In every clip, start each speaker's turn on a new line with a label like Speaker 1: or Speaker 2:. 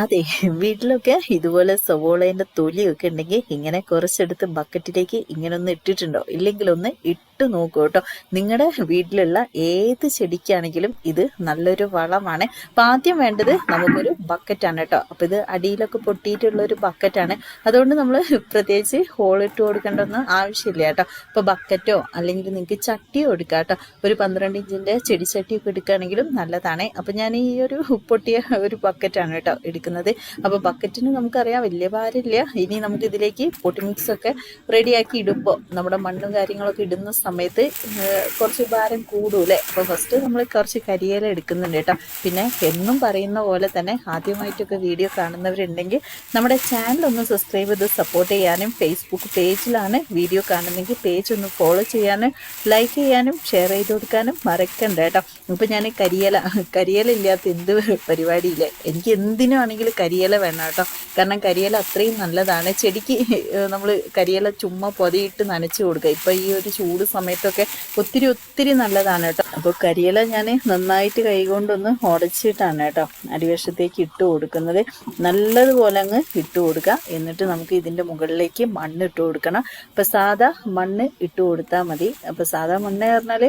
Speaker 1: അതെ വീട്ടിലൊക്കെ ഇതുപോലെ സവോളേന്റെ തൊലിയൊക്കെ ഉണ്ടെങ്കിൽ ഇങ്ങനെ കുറച്ചെടുത്ത് ബക്കറ്റിലേക്ക് ഇങ്ങനെ ഒന്ന് ഇട്ടിട്ടുണ്ടോ? ഇല്ലെങ്കിൽ ഒന്ന് ഇട്ട് നോക്കൂ കേട്ടോ. നിങ്ങളുടെ വീട്ടിലുള്ള ഏത് ചെടിക്കാണെങ്കിലും ഇത് നല്ലൊരു വളമാണ്. അപ്പൊ ആദ്യം വേണ്ടത് നമുക്കൊരു ബക്കറ്റാണ് കേട്ടോ. അപ്പൊ ഇത് അടിയിലൊക്കെ പൊട്ടിയിട്ടുള്ള ഒരു ബക്കറ്റാണ്. അതുകൊണ്ട് നമ്മൾ പ്രത്യേകിച്ച് ഹോളിട്ട് കൊടുക്കേണ്ടൊന്നും ആവശ്യമില്ല കേട്ടോ. ഇപ്പൊ ബക്കറ്റോ അല്ലെങ്കിൽ നിങ്ങൾക്ക് ചട്ടിയോ എടുക്കാം കേട്ടോ. ഒരു പന്ത്രണ്ട് ഇഞ്ചിന്റെ ചെടിച്ചട്ടിയൊക്കെ എടുക്കുകയാണെങ്കിലും നല്ലതാണ്. അപ്പൊ ഞാൻ ഈ ഒരു പൊട്ടിയ ഒരു ബക്കറ്റാണ് കേട്ടോ എടുക്കുന്നത് അപ്പോൾ ബക്കറ്റിന് നമുക്കറിയാം വലിയ ഭാരമില്ല. ഇനി നമുക്ക് ഇതിലേക്ക് പൊട്ടി മിക്സ് ഒക്കെ റെഡിയാക്കി ഇടുമ്പോൾ നമ്മുടെ മണ്ണും കാര്യങ്ങളൊക്കെ ഇടുന്ന സമയത്ത് കുറച്ച് ഭാരം കൂടൂലേ അപ്പോൾ ഫസ്റ്റ് നമ്മൾ കുറച്ച് കരിയേല എടുക്കുന്നുണ്ട് കേട്ടോ. പിന്നെ എന്നും പറയുന്ന പോലെ തന്നെ ആദ്യമായിട്ടൊക്കെ വീഡിയോ കാണുന്നവരുണ്ടെങ്കിൽ നമ്മുടെ ചാനൽ ഒന്ന് സബ്സ്ക്രൈബ് ചെയ്ത് സപ്പോർട്ട് ചെയ്യാനും ഫേസ്ബുക്ക് പേജിലാണ് വീഡിയോ കാണുന്നെങ്കിൽ പേജ് ഒന്ന് ഫോളോ ചെയ്യാനും ലൈക്ക് ചെയ്യാനും ഷെയർ ചെയ്ത് കൊടുക്കാനും മറക്കണ്ട കേട്ടോ. ഇപ്പം ഞാൻ കരിയേല കരിയേല ഇല്ലാത്ത എന്ത് പരിപാടിയില്ല. എനിക്ക് എന്തിനും ആണെങ്കിലും കരിയില വേണം കേട്ടോ. കാരണം കരിയില അത്രയും നല്ലതാണ്. ചെടിക്ക് നമ്മൾ കരിയില ചുമ്മാ പൊതിയിട്ട് നനച്ച് കൊടുക്കുക. ഇപ്പം ഈ ഒരു ചൂട് സമയത്തൊക്കെ ഒത്തിരി ഒത്തിരി നല്ലതാണ് കേട്ടോ. അപ്പോൾ കരിയില ഞാൻ നന്നായിട്ട് കൈകൊണ്ടൊന്ന് ഉടച്ചിട്ടാണ് കേട്ടോ അടിവശത്തേക്ക് ഇട്ട് കൊടുക്കുന്നത്. നല്ലതുപോലെ അങ്ങ് ഇട്ട് കൊടുക്കുക. എന്നിട്ട് നമുക്ക് ഇതിന്റെ മുകളിലേക്ക് മണ്ണ് ഇട്ട് കൊടുക്കണം. അപ്പോൾ സാധാ മണ്ണ് ഇട്ട് കൊടുത്താൽ മതി. അപ്പോൾ സാധാ മണ്ണ് പറഞ്ഞാൽ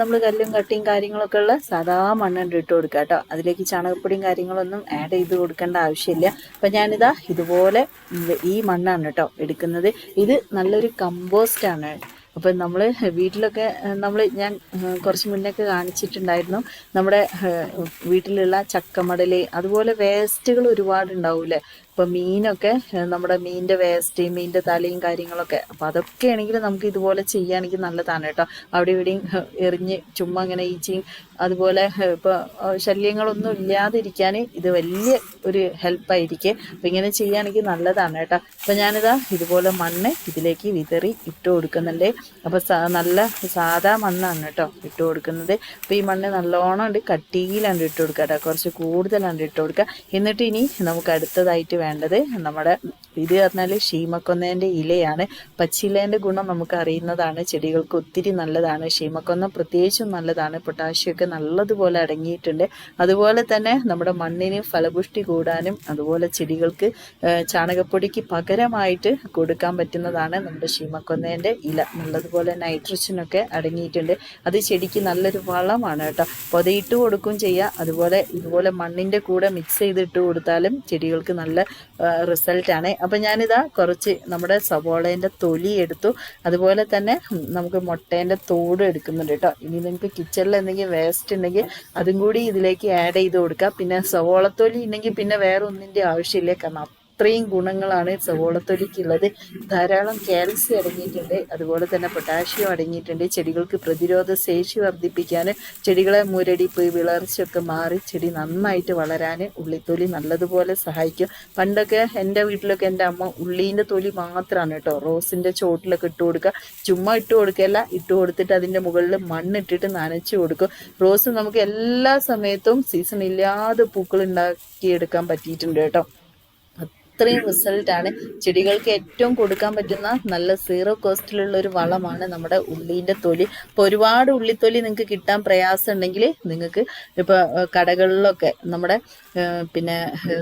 Speaker 1: നമ്മൾ കല്ലും കട്ടിയും കാര്യങ്ങളൊക്കെ ഉള്ള സാധാ മണ്ണ് ഇട്ട് കൊടുക്കുക കേട്ടോ. അതിലേക്ക് ചാണകപ്പൊടിയും കാര്യങ്ങളൊന്നും ആഡ് ചെയ്ത് കൊടുക്കേണ്ട ആവശ്യമില്ല. അപ്പം ഞാനിതാ ഇതുപോലെ ഈ മണ്ണാണ് കേട്ടോ എടുക്കുന്നത്. ഇത് നല്ലൊരു കമ്പോസ്റ്റാണ് അപ്പം നമ്മൾ വീട്ടിലൊക്കെ നമ്മൾ ഞാൻ കുറച്ച് മുന്നൊക്കെ കാണിച്ചിട്ടുണ്ടായിരുന്നു. നമ്മുടെ വീട്ടിലുള്ള ചക്കമടൽ അതുപോലെ വേസ്റ്റുകൾ ഒരുപാട് ഉണ്ടാവൂലേ ഇപ്പം മീനൊക്കെ നമ്മുടെ മീനിന്റെ വേസ്റ്റ് മീനിന്റെ തലയും കാര്യങ്ങളൊക്കെ. അപ്പം അതൊക്കെ ആണെങ്കിൽ നമുക്ക് ഇതുപോലെ ചെയ്യുകയാണെങ്കിൽ നല്ലതാണ് കേട്ടോ. അവിടെ ഇവിടെയും എറിഞ്ഞ് ചുമ്മാ അങ്ങനെ ഈച്ചയും അതുപോലെ ഇപ്പോൾ ശല്യങ്ങളൊന്നും ഇല്ലാതിരിക്കാൻ ഇത് വലിയ ഒരു ഹെൽപ്പായിരിക്കും. അപ്പം ഇങ്ങനെ ചെയ്യുകയാണെങ്കിൽ നല്ലതാണ് കേട്ടോ. അപ്പം ഞാനിതാ ഇതുപോലെ മണ്ണ് ഇതിലേക്ക് വിതറി ഇട്ട് കൊടുക്കുന്നുണ്ട്. അപ്പോൾ നല്ല സാധാ മണ്ണാണ് കേട്ടോ ഇട്ട് കൊടുക്കുന്നത്. അപ്പോൾ ഈ മണ്ണ് നല്ലോണം ഉണ്ട് കട്ടിയിലാണ് ഇട്ട് കൊടുക്കുക കേട്ടോ. കുറച്ച് കൂടുതലാണ് ഇട്ട് കൊടുക്കുക. എന്നിട്ട് ഇനി നമുക്ക് അടുത്തതായിട്ട് വേണ്ടത് നമ്മുടെ ഇത് പറഞ്ഞാൽ ഷീമക്കൊന്നേന്റെ ഇലയാണ്. പച്ചിലേന്റെ ഗുണം നമുക്ക് അറിയുന്നതാണ് ചെടികൾക്ക് ഒത്തിരി നല്ലതാണ്. ഷീമക്കൊന്ന പ്രത്യേകിച്ചും നല്ലതാണ്. പൊട്ടാഷ്യമൊക്കെ നല്ലതുപോലെ അടങ്ങിയിട്ടുണ്ട്. അതുപോലെ തന്നെ നമ്മുടെ മണ്ണിന് ഫലപുഷ്ടി കൂടാനും അതുപോലെ ചെടികൾക്ക് ചാണകപ്പൊടിക്ക് പകരമായിട്ട് കൊടുക്കാൻ പറ്റുന്നതാണ് നമ്മുടെ ഷീമക്കൊന്നേന്റെ ഇല. നല്ലതുപോലെ നൈട്രജനൊക്കെ അടങ്ങിയിട്ടുണ്ട്. അത് ചെടിക്ക് നല്ലൊരു വളമാണ് കേട്ടോ. പൊതയിട്ട് കൊടുക്കുകയും ചെയ്യുക അതുപോലെ ഇതുപോലെ മണ്ണിന്റെ കൂടെ മിക്സ് ചെയ്തിട്ട് കൊടുത്താലും ചെടികൾക്ക് നല്ല റിസൾട്ടാണ്. അപ്പം ഞാനിതാ കുറച്ച് നമ്മുടെ സവോളേന്റെ തൊലി എടുത്തു. അതുപോലെ തന്നെ നമുക്ക് മുട്ടേന്റെ തോട് എടുക്കുന്നുണ്ട് കേട്ടോ. ഇനി നിങ്ങൾക്ക് കിച്ചണിൽ എന്തെങ്കിലും വേസ്റ്റ് ഉണ്ടെങ്കിൽ അതും കൂടി ഇതിലേക്ക് ആഡ് ചെയ്ത് കൊടുക്കുക പിന്നെ സവോളത്തൊലി ഉണ്ടെങ്കിൽ പിന്നെ വേറെ ഒന്നിന്റെ ആവശ്യമില്ല. കാരണം അത്രയും ഗുണങ്ങളാണ് സവോളത്തൊലിക്കുള്ളത്. ധാരാളം കാൽസ്യം അടങ്ങിയിട്ടുണ്ട്. അതുപോലെ തന്നെ പൊട്ടാഷ്യം അടങ്ങിയിട്ടുണ്ട്. ചെടികൾക്ക് പ്രതിരോധ ശേഷി വർദ്ധിപ്പിക്കാൻ ചെടികളെ മുരടിപ്പ് വിളർച്ചയൊക്കെ മാറി ചെടി നന്നായിട്ട് വളരാൻ ഉള്ളിത്തൊലി നല്ലതുപോലെ സഹായിക്കും. പണ്ടൊക്കെ എന്റെ വീട്ടിലൊക്കെ എന്റെ അമ്മ ഉള്ളീന്റെ തൊലി മാത്രമാണ് കേട്ടോ. റോസിന്റെ ചോട്ടിലൊക്കെ ഇട്ട് കൊടുക്കുക. ചുമ്മാ ഇട്ട് കൊടുക്കുകയല്ല. ഇട്ട് കൊടുത്തിട്ട് അതിന്റെ മുകളിൽ മണ്ണിട്ടിട്ട് നനച്ചു കൊടുക്കും. റോസ് നമുക്ക് എല്ലാ സമയത്തും സീസൺ ഇല്ലാതെ പൂക്കൾ ഉണ്ടാക്കിയെടുക്കാൻ പറ്റിയിട്ടുണ്ട് കേട്ടോ. അത്രയും റിസൾട്ടാണ് ചെടികൾക്ക് ഏറ്റവും കൊടുക്കാൻ പറ്റുന്ന നല്ല സീറോ കോസ്റ്റിലുള്ള ഒരു വളമാണ് നമ്മുടെ ഉള്ളീന്റെ തൊലി. ഇപ്പോൾ ഒരുപാട് ഉള്ളിത്തൊലി നിങ്ങൾക്ക് കിട്ടാൻ പ്രയാസം ഉണ്ടെങ്കിൽ നിങ്ങൾക്ക് ഇപ്പോൾ കടകളിലൊക്കെ നമ്മുടെ പിന്നെ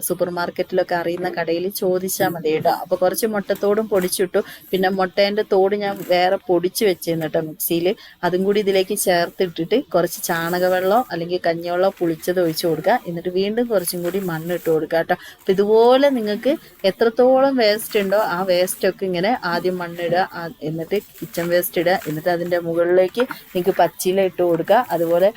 Speaker 1: സൂപ്പർ മാർക്കറ്റിലൊക്കെ അറിയുന്ന കടയിൽ ചോദിച്ചാൽ മതി കേട്ടോ. അപ്പോൾ കുറച്ച് മുട്ടത്തോടും പൊടിച്ചിട്ടു. പിന്നെ മുട്ടേന്റെ തോട് ഞാൻ വേറെ പൊടിച്ച് വെച്ചിരുന്നു കേട്ടോ മിക്സിയിൽ. അതും കൂടി ഇതിലേക്ക് ചേർത്തിട്ടിട്ട് കുറച്ച് ചാണകവെള്ളം അല്ലെങ്കിൽ കഞ്ഞിവെള്ളമോ പുളിച്ചത് ഒഴിച്ചു കൊടുക്കുക. എന്നിട്ട് വീണ്ടും കുറച്ചും കൂടി മണ്ണിട്ട് കൊടുക്കുക കേട്ടോ. അപ്പോൾ ഇതുപോലെ നിങ്ങൾക്ക് എത്രത്തോളം വേസ്റ്റ് ഉണ്ടോ ആ വേസ്റ്റ് ഒക്കെ ഇങ്ങനെ ആദ്യം മണ്ണിടുക എന്നിട്ട് കിച്ചൺ വേസ്റ്റ് ഇടുക എന്നിട്ട് അതിന്റെ മുകളിലേക്ക് നിങ്ങൾക്ക് പച്ചില ഇട്ട് കൊടുക്കുക. അതുപോലെ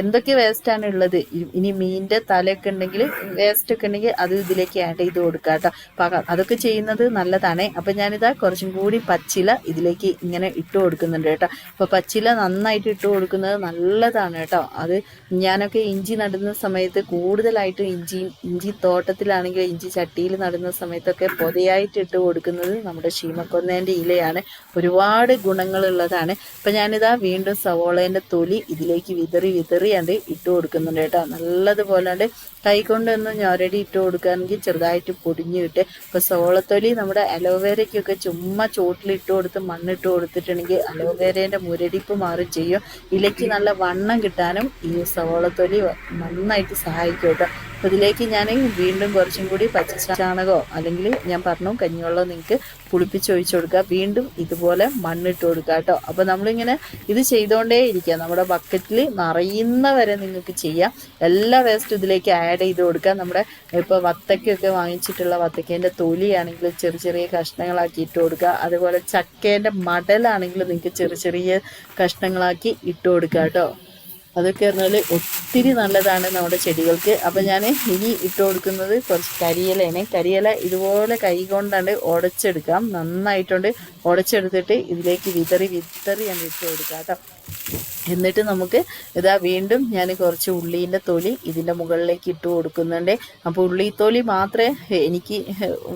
Speaker 1: എന്തൊക്കെ വേസ്റ്റ് ആണ് ഉള്ളത്? ഇനി മീനിന്റെ തലയൊക്കെ ഉണ്ടെങ്കിൽ വേസ്റ്റ് ഒക്കെ ഉണ്ടെങ്കിൽ അത് ഇതിലേക്ക് ആഡ് ചെയ്ത് കൊടുക്കുക കേട്ടോ. അതൊക്കെ ചെയ്യുന്നത് നല്ലതാണ്. അപ്പം ഞാനിതാ കുറച്ചും കൂടി പച്ചില ഇതിലേക്ക് ഇങ്ങനെ ഇട്ട് കൊടുക്കുന്നുണ്ട് കേട്ടോ. അപ്പോൾ പച്ചില നന്നായിട്ട് ഇട്ട് കൊടുക്കുന്നത് നല്ലതാണ് കേട്ടോ. അത് ഞാനൊക്കെ ഇഞ്ചി നടുന്ന സമയത്ത് കൂടുതലായിട്ട് ഇഞ്ചി ഇഞ്ചി തോട്ടത്തിലാണെങ്കിൽ ഇഞ്ചി ചട്ടിയിൽ നടുന്ന സമയത്തൊക്കെ പൊതയായിട്ട് ഇട്ട് കൊടുക്കുന്നത് നമ്മുടെ ശീമക്കൊന്നേന്റെ ഇലയാണ്. ഒരുപാട് ഗുണങ്ങളുള്ളതാണ്. അപ്പം ഞാനിതാ വീണ്ടും സവോളേന്റെ തൊലി ഇതിലേക്ക് വിതറി വിതറി അത് ഇട്ട് കൊടുക്കുന്നുണ്ട് കേട്ടോ. നല്ലതുപോലാണ്ട് കൈകൊണ്ടൊന്ന് ഞൊരടി ഇട്ട് കൊടുക്കുകയാണെങ്കിൽ ചെറുതായിട്ട് പൊടിഞ്ഞു കിട്ടും. ഇപ്പോൾ സോളത്തൊലി നമ്മുടെ അലോവേരയ്ക്കൊക്കെ ചുമ്മാ ചോട്ടിലിട്ട് കൊടുത്ത് മണ്ണിട്ട് കൊടുത്തിട്ടുണ്ടെങ്കിൽ അലോവേരേന്റെ മുരടിപ്പ് മാറി ചെയ്യും. ഇലയ്ക്ക് നല്ല വണ്ണം കിട്ടാനും ഈ സവോളത്തൊലി നന്നായിട്ട് സഹായിക്കും കേട്ടോ. ഇതിലേക്ക് ഞാൻ വീണ്ടും കുറച്ചും കൂടി പച്ച ചാണകമോ അല്ലെങ്കിൽ ഞാൻ പറഞ്ഞു കഞ്ഞിവെള്ളം നിങ്ങൾക്ക് പുളിപ്പിച്ചൊഴിച്ചു കൊടുക്കുക. വീണ്ടും ഇതുപോലെ മണ്ണിട്ട് കൊടുക്കുക കേട്ടോ. അപ്പോൾ നമ്മളിങ്ങനെ ഇത് ചെയ്തുകൊണ്ടേ ഇരിക്കുക. നമ്മുടെ ബക്കറ്റിൽ നിറയുന്ന വരെ നിങ്ങൾക്ക് ചെയ്യാം. എല്ലാ വേസ്റ്റും ഇതിലേക്ക് ആഡ് ചെയ്ത് കൊടുക്കുക. നമ്മുടെ ഇപ്പോൾ വത്തക്കൊക്കെ വാങ്ങിച്ചിട്ടുള്ള വത്തക്കേന്റെ തൊലിയാണെങ്കിൽ ചെറിയ ചെറിയ കഷ്ണങ്ങളാക്കി ഇട്ട് കൊടുക്കുക. അതുപോലെ ചക്കേന്റെ മടലാണെങ്കിൽ നിങ്ങൾക്ക് ചെറിയ ചെറിയ കഷ്ണങ്ങളാക്കി ഇട്ട് കൊടുക്കുക കേട്ടോ. അതൊക്കെ പറഞ്ഞാൽ ഒത്തിരി നല്ലതാണ് നമ്മുടെ ചെടികൾക്ക്. അപ്പം ഞാൻ ഇനി ഇട്ട് കൊടുക്കുന്നത് കുറച്ച് കരിയിലയാണ്. കരിയില ഇതുപോലെ കൈ കൊണ്ടാണ്ട് ഉടച്ചെടുക്കാം നന്നായിട്ടുണ്ട് ഉടച്ചെടുത്തിട്ട് ഇതിലേക്ക് വിതറി വിതറി ഞാൻ ഇട്ട് കൊടുക്കാം കേട്ടോ. എന്നിട്ട് നമുക്ക് ഇതാ വീണ്ടും ഞാൻ കുറച്ച് ഉള്ളീന്റെ തൊലി ഇതിന്റെ മുകളിലേക്ക് ഇട്ട് കൊടുക്കുന്നുണ്ട്. അപ്പോൾ ഉള്ളിത്തോലി മാത്രമേ എനിക്ക്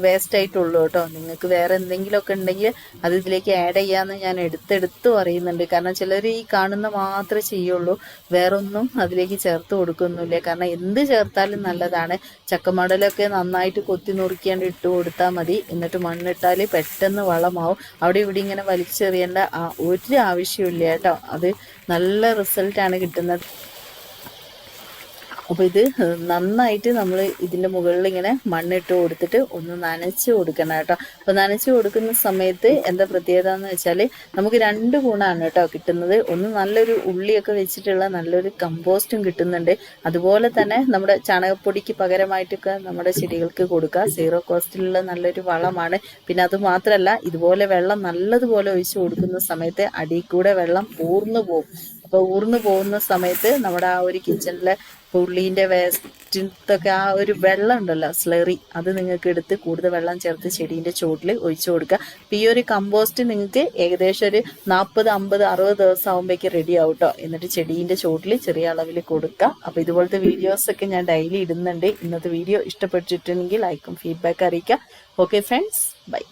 Speaker 1: വേസ്റ്റ് ആയിട്ടുള്ളൂ കേട്ടോ. നിങ്ങൾക്ക് വേറെ എന്തെങ്കിലുമൊക്കെ ഉണ്ടെങ്കിൽ അത് ഇതിലേക്ക് ആഡ് ചെയ്യാമെന്ന് ഞാൻ എടുത്തെടുത്ത് പറയുന്നുണ്ട്. കാരണം ചിലർ ഈ കാണുന്ന മാത്രമേ ചെയ്യുള്ളൂ. വേറൊന്നും അതിലേക്ക് ചേർത്ത് കൊടുക്കുന്നില്ല. കാരണം എന്ത് ചേർത്താലും നല്ലതാണ്. ചക്കമടലൊക്കെ നന്നായിട്ട് കൊത്തി നുറുക്കിയാണ്ട് ഇട്ട് കൊടുത്താൽ മതി. എന്നിട്ട് മണ്ണിട്ടാൽ പെട്ടെന്ന് വളമാവും. അവിടെ ഇവിടെ ഇങ്ങനെ വലിച്ചെറിയേണ്ട ഒരു ആവശ്യമില്ല കേട്ടോ. അത് നല്ല റിസൾട്ടാണ് കിട്ടുന്നത്. അപ്പോൾ ഇത് നന്നായിട്ട് നമ്മൾ ഇതിന്റെ മുകളിൽ ഇങ്ങനെ മണ്ണിട്ട് കൊടുത്തിട്ട് ഒന്ന് നനച്ച് കൊടുക്കണം കേട്ടോ. അപ്പോൾ നനച്ച് കൊടുക്കുന്ന സമയത്ത് എന്താ പ്രത്യേകത എന്ന് വെച്ചാൽ നമുക്ക് രണ്ട് ഗുണമാണ് കേട്ടോ കിട്ടുന്നത്. ഒന്ന് നല്ലൊരു ഉള്ളിയൊക്കെ വെച്ചിട്ടുള്ള നല്ലൊരു കമ്പോസ്റ്റും കിട്ടുന്നുണ്ട്. അതുപോലെ തന്നെ നമ്മുടെ ചാണകപ്പൊടിക്ക് പകരമായിട്ടൊക്കെ നമ്മുടെ ചെടികൾക്ക് കൊടുക്കുക. സീറോ കോസ്റ്റിലുള്ള നല്ലൊരു വളമാണ്. പിന്നെ അത് മാത്രമല്ല ഇതുപോലെ വെള്ളം നല്ലതുപോലെ ഒഴിച്ചു കൊടുക്കുന്ന സമയത്ത് അടിയിൽ കൂടെ വെള്ളം പൂർന്നു പോകും. അപ്പോൾ ഊർന്നു പോകുന്ന സമയത്ത് നമ്മുടെ ആ ഒരു കിച്ചണിലെ പുള്ളീന്റെ വേസ്റ്റിനൊക്കെ ആ ഒരു വെള്ളം ഉണ്ടല്ലോ സ്ലറി അത് നിങ്ങൾക്ക് എടുത്ത് കൂടുതൽ വെള്ളം ചേർത്ത് ചെടീന്റെ ചുവട്ടിൽ ഒഴിച്ചു കൊടുക്കുക. അപ്പോൾ ഈ ഒരു കമ്പോസ്റ്റ് നിങ്ങൾക്ക് ഏകദേശം ഒരു നാൽപ്പത് അമ്പത് അറുപത് ദിവസം ആകുമ്പോഴേക്ക് റെഡി ആവും കേട്ടോ എന്നിട്ട് ചെടീന്റെ ചുവട്ടിൽ ചെറിയ അളവിൽ കൊടുക്കുക. അപ്പോൾ ഇതുപോലത്തെ വീഡിയോസൊക്കെ ഞാൻ ഡെയിലി ഇടുന്നുണ്ട്. ഇന്നത്തെ വീഡിയോ ഇഷ്ടപ്പെട്ടിട്ടുണ്ടെങ്കിൽ ലൈക്കും ഫീഡ്ബാക്ക് അറിയിക്കുക. Okay friends bye